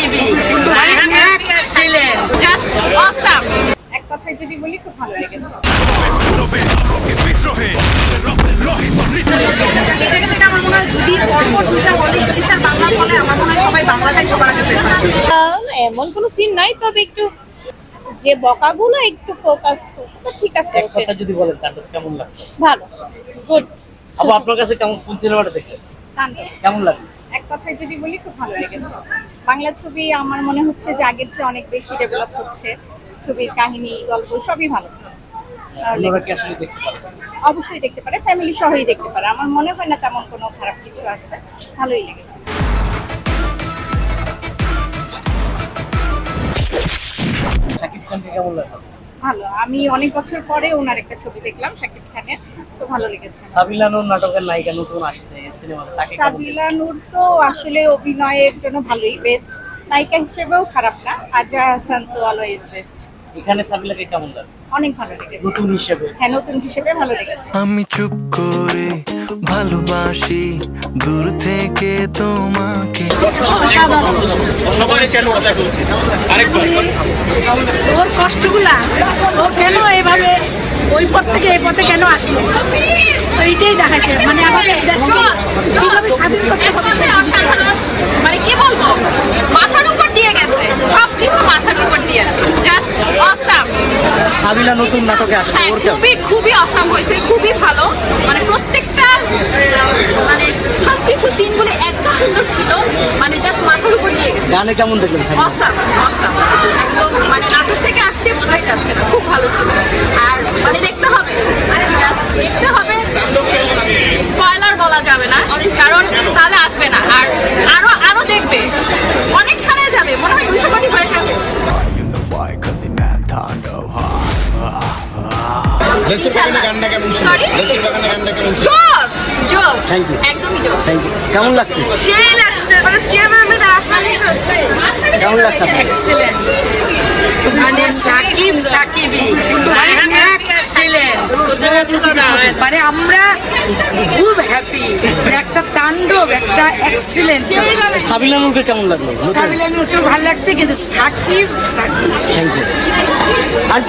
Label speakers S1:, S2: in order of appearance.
S1: সাকিবি
S2: just awesome
S3: এক কথায় যদি বলি খুব ভালো লেগেছে এমন কোনো সিন নাই তবে একটু যে বকাগুলো একটু ফোকাস ঠিক আছে
S4: এক কথা যদি বলেন তাণ্ডব কেমন লাগছে
S3: ভালো গুড
S4: আপু আপনার কাছে কেমন কোন সিনেমাটা দেখলেন? কেমন লাগল?
S3: এক কথায় যদি বলি খুব ভালো লেগেছে। বাংলা ছবি আমার মনে হচ্ছে যে আগের চেয়ে অনেক বেশি ডেভেলপ হচ্ছে। ছবির কাহিনী গল্প সবই ভালো। অবশ্যই দেখতে পারে ফ্যামিলি সহই দেখতে পারে। আমার মনে হয় না তেমন কোনো খারাপ কিছু আছে। ভালোই লেগেছে।
S4: শাকিব খানকে কেমন লাগল?
S3: ভালো। আমি অনেক বছর পরে ওনার একটা ছবি দেখলাম শাকিব খানের। তো ভালো লেগেছে।
S4: সাবিলানুর নাটকের নায়িকা নতুন আসছে সিনেমাতে তাকে
S3: সাবিলা নূর তো আসলে অভিনয়ের জন্য ভালোই বেস্ট নায়িকা হিসেবেও খারাপ না আজা হাসান তো অলওয়েজ বেস্ট
S4: এখানে সাবিলাকে কেমন লাগল
S3: অনেক ভালো লেগেছে।
S4: নতুন হিসেবে।
S3: হ্যাঁ নতুন হিসেবে ভালো লেগেছে।
S5: আমি চুপ করে ভালোবাসি দূর থেকে তোমাকে।
S6: ওর কষ্টগুলা ও কেন এভাবে ওই পথ থেকে এই পথে কেন আসলো? তো এইটাই দেখাচ্ছে মানে আমাদের দেশকে কীভাবে স্বাধীন করতে হবে
S2: মানে কি বলব? মাথার উপর দিয়ে গেছে। সবকিছু মাথার উপর দিয়ে। জাস্ট অসাম
S4: সাবিলা নতুন নাটকে আসছে।
S2: হ্যাঁ খুবই খুবই অসাম হয়েছে। খুবই ভালো। মানে প্রত্যেকটা মানে সবকিছু সিনগুলো এত সুন্দর ছিল মানে জাস্ট মাথার উপর দিয়ে গেছে।
S4: গানে কেমন দেখলেন
S2: অসাম অসাম একদম মানে নাটক থেকে আসছে বোঝাই যাচ্ছে না। খুব ভালো ছিল। আর মানে দেখতে হবে। জাস্ট দেখতে হবে। স্পয়লার বলা যাবে না কারণ তাহলে আসবে না। আর আরও আরও দেখবে। অনেক ছাড়া যাবে। মনে হয় দুইশো কোটি হয়ে যাবে।
S7: লেসির
S2: জোস। একদমই জোস।
S4: থ্যাংক ইউ কেমন লাগছে?
S2: সেই লাগছে মানে আহমেদ
S4: কেমন লাগছে
S2: এক্সিলেন্ট
S6: মানে সাকিব সাকিবি এক্সিলেন্ট মানে আমরা খুব হ্যাপি একটা তাণ্ডব একটা এক্সিলেন্ট
S4: সাবিলা নূরকে কেমন লাগল?
S6: সাবিলা নূরকেও ভালো লাগছে কিন্তু Shakib Shakib.
S4: Thank you R